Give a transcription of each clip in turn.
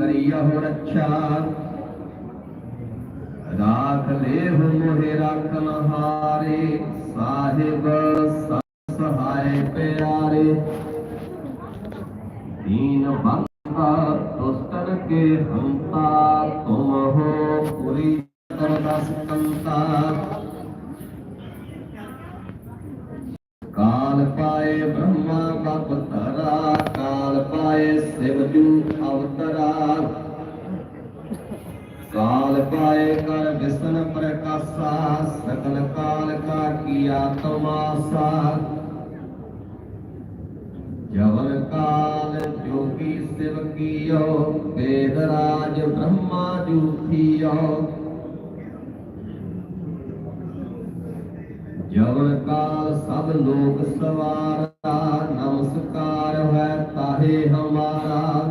ਕਰਿਯਹੁ ਰੱਛਾ ਰਾਖ ਲੇਹੁ ਮੋਹਿ ਰਾਖਨ ਹਾਰੇ ਸਾਹਿਬ ਸਹਾਇ ਪਿਆਰੇ। ਦੀਨ ਬੰਦਾ ਦੁਸਤਨ ਕੇ ਹੰਤਾ ਤੁਮ ਹੋ ਪੁਰੀ ਕਰਦਸ ਕੰਤਾ। ਕਾਲ ਪਾਏ ਬ੍ਰਹਮਾ, ਬਪ ਪਾਏ ਸਿਵ ਜੂ ਅਵਤਰਾ ਕਾਲ ਪਾਏ ਕਰ ਵਿਸ਼ਨ ਪ੍ਰਕਾਸ਼ਾ ਸਕਲ ਕਾਲ ਕਾ ਕੀਆ ਤਮਾਸਾ ਜਵਨ ਕਾਲ ਜੋਗੀ ਸਿਵ ਕੀਓ ਵੇਦ ਰਾਜ ਬ੍ਰਹਮਾ ਜੂਥੀਓ ਜਵਨ ਕਾਲ ਸਭ ਲੋਕ ਸਵਾਰਾ ਨਮਸਕਾਰ ਹੈ ਤਾਹੇ ਹਮਾਰਾ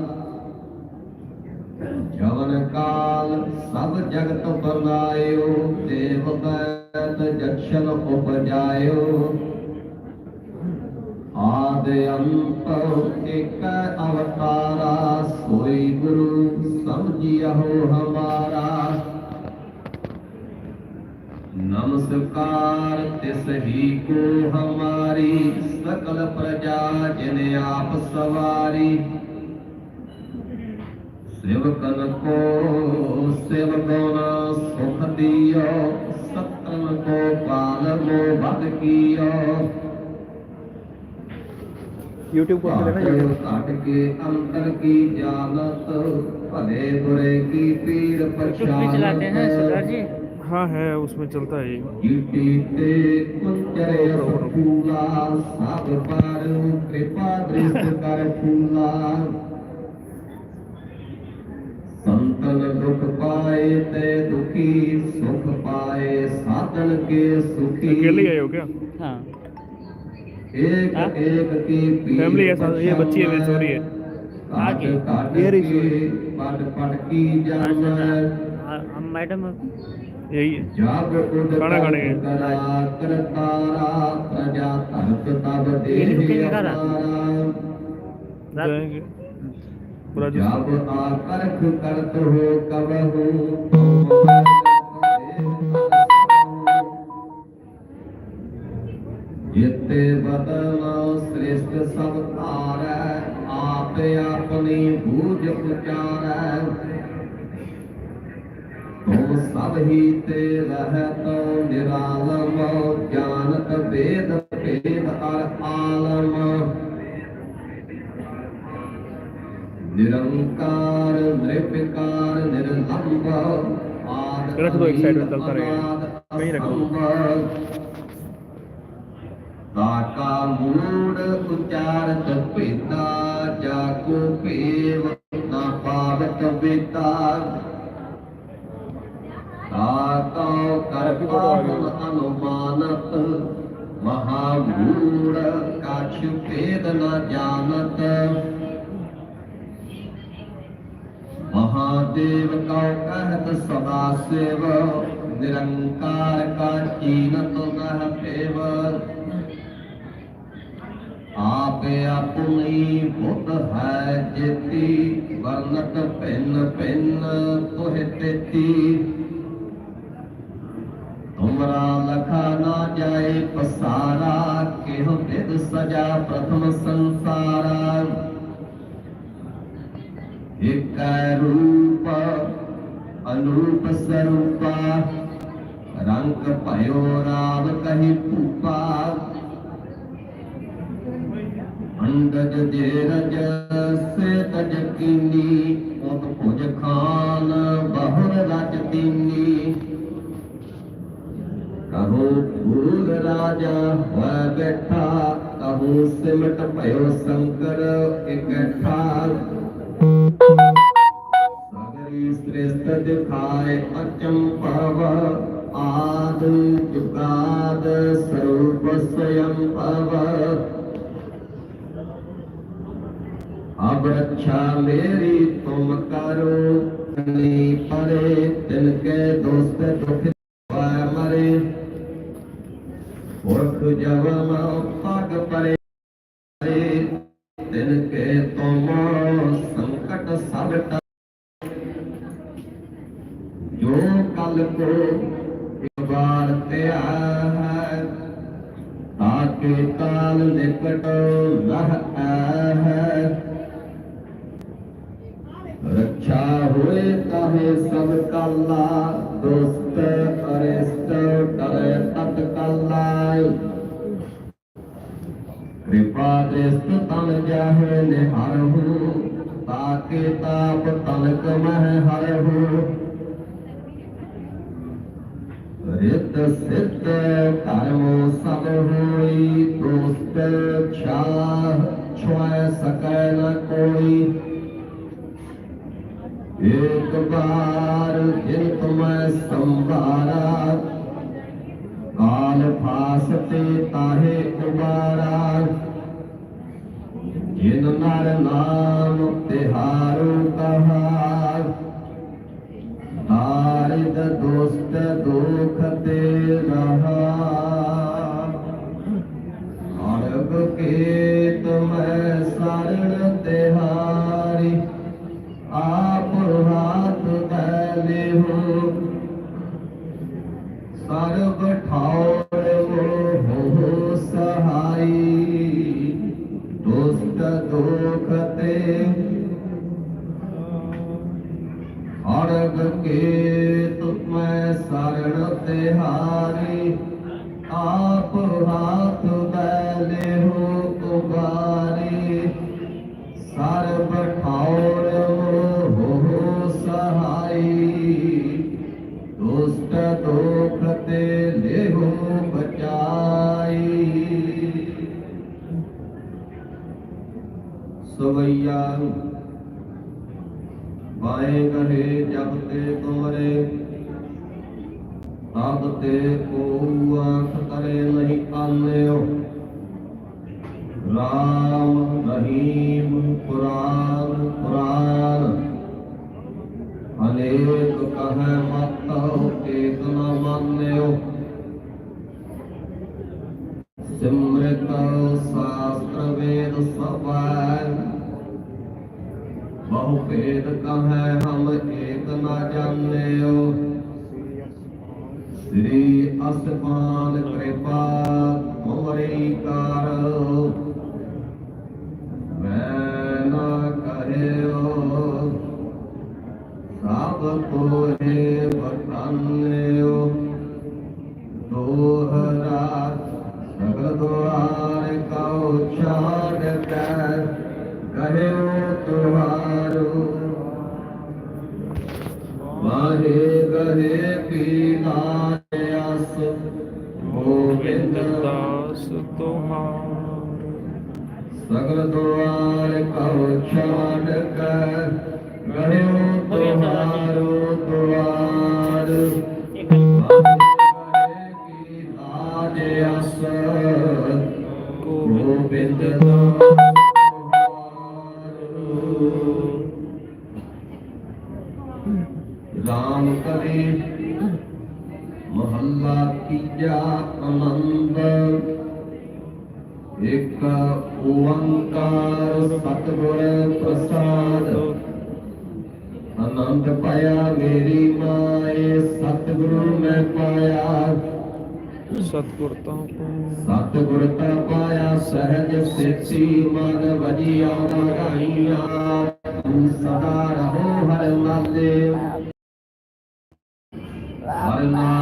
ਜਵਨ ਕਾਲ ਸਭ ਜਗਤ ਬਨਾਇਓ ਦੇਵ ਬੈਤ ਜਛਨ ਉਪਜਾਇਓ। ਆਦ ਅੰਤ ਇਕ ਅਵਤਾਰਾ, ਸੋਈ ਹਮਾਰਾ। ਨਮਸਕਾਰ ਤਿਸ ਹੀ ਕੋ ਹਮਾਰੀ ਸਕਲ ਪ੍ਰਜਾ ਜਿਨ ਆਪ ਸਵਾਰੀ। ਸੇਵਕਨ ਕੋ ਸੇਵਕੋਨਾ ਸੁਖ ਦਿਓ ਸਤਨ ਕੋ ਪਾਲਵੋ ਭਗ ਕੀਓ। YouTube ਕੋ ਲੈਣਾ YouTube ਘਟ ਕੇ ਅੰਤਰ ਕੀ ਜਾਣਤ ਭਲੇ ਬੁਰੇ ਕੀ ਪੀੜ ਪਛਾਣ ਚਲਾਤੇ ਹੈ ਸਰਦਾਰ ਜੀ। रखा है उसमें चलता है संतन दुख पाए ते दुखी सुख पाए साधन के सुखी। अकेले आए हो क्या? हाँ। एक हाँ? एक की फैमिली साथ ये बच्ची है मेरी है। आगे ये की अच्छा, हाँ, मैडम। यही है जब उद खाना खाने गए। ਹੀ ਤੇ ਰਹਿਤ ਨਿਰਾਲਮ ਗਿਆਨਤ ਵੇਦ ਭੇਦ ਹਰ ਆਲਮ। ਨਿਰੰਕਾਰ ਨਿਰਪਕਾਰ ਨਿਰਲੰਭ ਆਦ ਰੱਖ ਦੋ ਇੱਕ ਸਾਈਡ ਵਿੱਚ ਚਲਤਾ ਰਹੇ ਕਹੀਂ ਰੱਖ। ਦੋ ਤਾਕਾ ਮੂੜ ਉਚਾਰ ਤਪੇਤਾ ਜਾ ਕੋ ਪੇਵ ਨਾ ਪਾਵਤ ਵੇਤਾ ਤਾਕਾ ਕਰ ਅਨੁਮਾਨਤ। ਮਹਾ ਕਾਛ ਭੇਦ ਨ ਜਾਣਤ। ਮਹਾਦੇਵ ਕਉ ਕਹਿਤ ਸਦਾ ਸੇਵ। ਨਿਰੰਕਾਰ ਕਾ ਚੀਨਤ ਨਹ ਪੇਵ। ਆਪੇ ਆਪਣੀ ਬੁੱਧ ਹੈ ਜੇਤੀ ਵਰਨਤ ਭਿੰਨ ਭਿੰਨ, ਤੋਹਿ ਤੇਤੀ। ਲਖਾ ਨਾ ਜਾਏ ਪਸਾਰਾ, ਕਿਹੁ ਵਿਦ ਸਜਾ ਪ੍ਰਥਮ ਸੰਸਾਰਾ। ਇਕੈ ਰੂਪ, ਅਨੂਪ ਸਰੂਪਾ, ਰੰਗ ਭਇਓ ਰਾਮ ਕਹੀ ਭੂਪਾ। ਅੰਡਜ ਜੇ ਰਜ ਸੇ ਤਜ ਕੀਨੀ ਉਤ ਭੁਜ ਖਾਨ। ਕਹੋ ਫੂਲ ਰਾਜਾ ਹੋਇ ਬੈਠਾ ਕਹੋ ਸਿਮਟ ਭਇਓ ਸ਼ੰਕਰ ਇਕੱਠਾ ਸਗਰੀ ਸ੍ਰੇਸ਼ਟ ਦਿਖਾਏ ਅਚੰਭਵ ਆਦ ਜੁਗਾਦ ਸਰੂਪ ਸਯੰ ਭਵ अब रक्षा मेरी तुम करो नी परे तिनके दोस्त दुख ਜਬ ਮਉ ਪਗ ਪਰੇ, ਦਿਨ ਕੇ ਤੋਮਾ ਸੰਕਟ ਸਭ ਜੋ ਕਲ ਕੋ ਇੱਕ ਵਾਰ ਧਿਆ ਹੈ ਤਾਕੇ ਕਾਲ ਨਿਕਟ ਨਹ ਹੈ। ਰੱਖਿਆ ਹੋਏ ਤਾਹੇ ਸਭ ਕਾਲਾ ਦੋਸਤ ਅਰੇਸਟ ਕਰੇ ਤਤ ਕਾਲਾ ਕਿਰਪਾ ਦ੍ਰਿਸ਼ਟ ਤਨ ਜਾਹੇ ਨਿਹਰਹੁ ਤਾਕੇ ਤਾਪ ਤਨਕ ਮਹਿ ਹਰਹੁ ਰਿਤ ਸਿੱਧ ਕਰਮ ਸਭ ਹੋਈ ਦੋਸਤ ਛਾਹ ਛੁਐ ਸਕੈ ਨ ਕੋਈ। ਇੱਕ ਬਾਰ ਜਿਨ ਤੁਮੈ ਸੰਭਾਰਾ ਕਾਲ ਫਾਸ ਤੇ ਤਾਹੇ ਉਬਾਰਾ ਜਿਨ ਨਰ ਨਾਮ ਤਿਹਾਰੂ ਕਹਾ ਆਰਿਦ ਦੋਸਤ ਦੁਖ ਤੇ ਰਹਾ ਅਰਗ ਕੇ ਤੁਮੈ ਸਰਣ ਤਿਹਾਰੀ ਆਪ ਹਾਥ ਦਲੇ ਹੋ। ਸਰਬ ਠਾਉਰ ਹੋ ਸਹਾਈ ਦੁਸਤ ਦੁਖ ਤੇ ਅਰਗ ਕੇ ਤੁਮੈ ਸਰਣ ਤਿਹਾਰੀ ਆਪ ਹਾਥ ਦਲੇ ਹੋ ਉਬਾਰੀ ਸਰਬ ਠਾਉਰ ਹੋ ਸਹਾਈ ਦੁਸਤ ਦੁਖ ਤੇ ਸਵਈਆ ਬਾਏ ਗਰੇ ਜਬ ਤੇ ਤੁਮਰੇ ਤਬ ਤੇ ਕੋ ਆਖ ਕਰੇ ਨਹੀਂ ਆਨਿਓ ਰਾਮ ਰਹੀਮ ਕੁਰਾਨ ਕੁਰਾਨ ਅਨੇਕ ਕਹੈ ਮਤ ਏਕ ਨ ਮਾਨਿਓ। ਸਿਮਰਤ ਸ਼ਾਸਤਰ ਵੇਦ ਸਭੈ ਬਹੁ ਭੇਦ ਕਹੈ ਹਮ ਏਕ ਨ ਜਾਣਿਓ। ਸ੍ਰੀ ਅਸਪਾਨ ਕਿਰਪਾ ਤੁਮਰੀ ਕਰ। ਮੈਂ ਨਾ ਕਹਿਓ, ਸਭ ਕੋਏ ਬਖਾਨਿਓ ਦੋਹਰਾ ਸਗਲ ਦੁਆਰ ਕਉ ਛਾੜ ਕੇ ਕਹਿਓ ਤੁਹਾਰੋ ਵਾਹੇ ਗਏ ਕੀ ਲਾਇਸ ਗੋਬਿੰਦ ਦਾਸ ਤੁਹਾਰ ਸਗਲ ਦੁਆਰ ਕਉ ਛਾੜ ਕੇ ਗਹਿਓ ਤੁਹਾਰੋ ਦੁਆਰ ਕੀ ਲਾਜ ਅਸ ਗੋਬਿੰਦ ਦਾਸ ਰਾਮ ਕਰੇ। ਮਹੱਲਾ ਤੀਜਾ ਆਨੰਦ। ਇਕ ਓੰਕਾਰ ਸਤਿਗੁਰ ਪ੍ਰਸਾਦ। ਆਨੰਦ ਪਾਇਆ ਮੇਰੀ ਮਾਏ ਸਤਿਗੁਰੂ ਮੈਂ ਪਾਇਆ। ਸਤਿਗੁਰ ਤਾਂ ਸਤਿਗੁਰ ਤਾ ਪਾਇਆ ਸਹਿਜ ਸੇਤੀ ਮਨ ਵਜੀਆ ਮਰਾਈਆਂ ਸਦਾ ਰਹੋ ਹਰ ਨਾਲੇ। ਹਰ ਨਾਮ